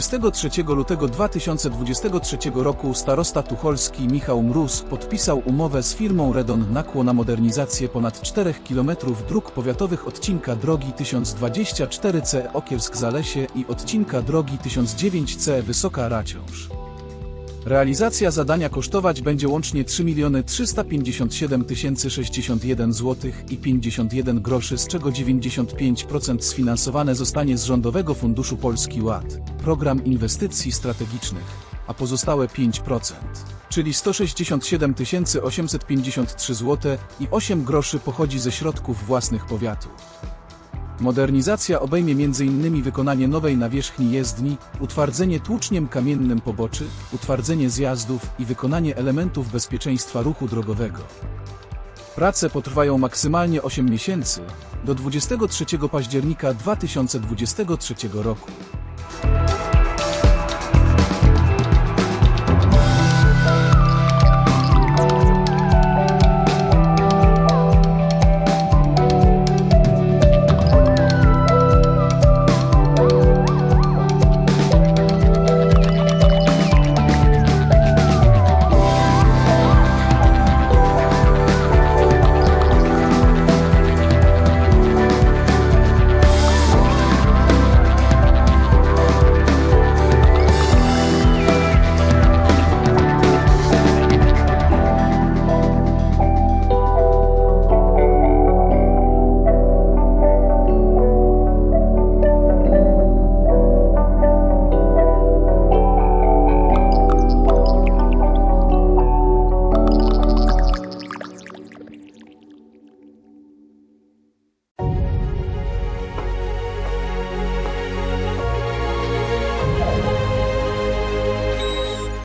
23 lutego 2023 roku starosta tucholski Michał Mróz podpisał umowę z firmą Redon Nakło na modernizację ponad 4 km dróg powiatowych odcinka drogi 1024C Okiersk-Zalesie i odcinka drogi 1009C Wysoka Raciąż. Realizacja zadania kosztować będzie łącznie 3 357 061 zł i 51 groszy, z czego 95% sfinansowane zostanie z Rządowego Funduszu Polski Ład, Program Inwestycji Strategicznych, a pozostałe 5%, czyli 167 853 zł i 8 groszy pochodzi ze środków własnych powiatu. Modernizacja obejmie m.in. wykonanie nowej nawierzchni jezdni, utwardzenie tłuczniem kamiennym poboczy, utwardzenie zjazdów i wykonanie elementów bezpieczeństwa ruchu drogowego. Prace potrwają maksymalnie 8 miesięcy, do 23 października 2023 roku.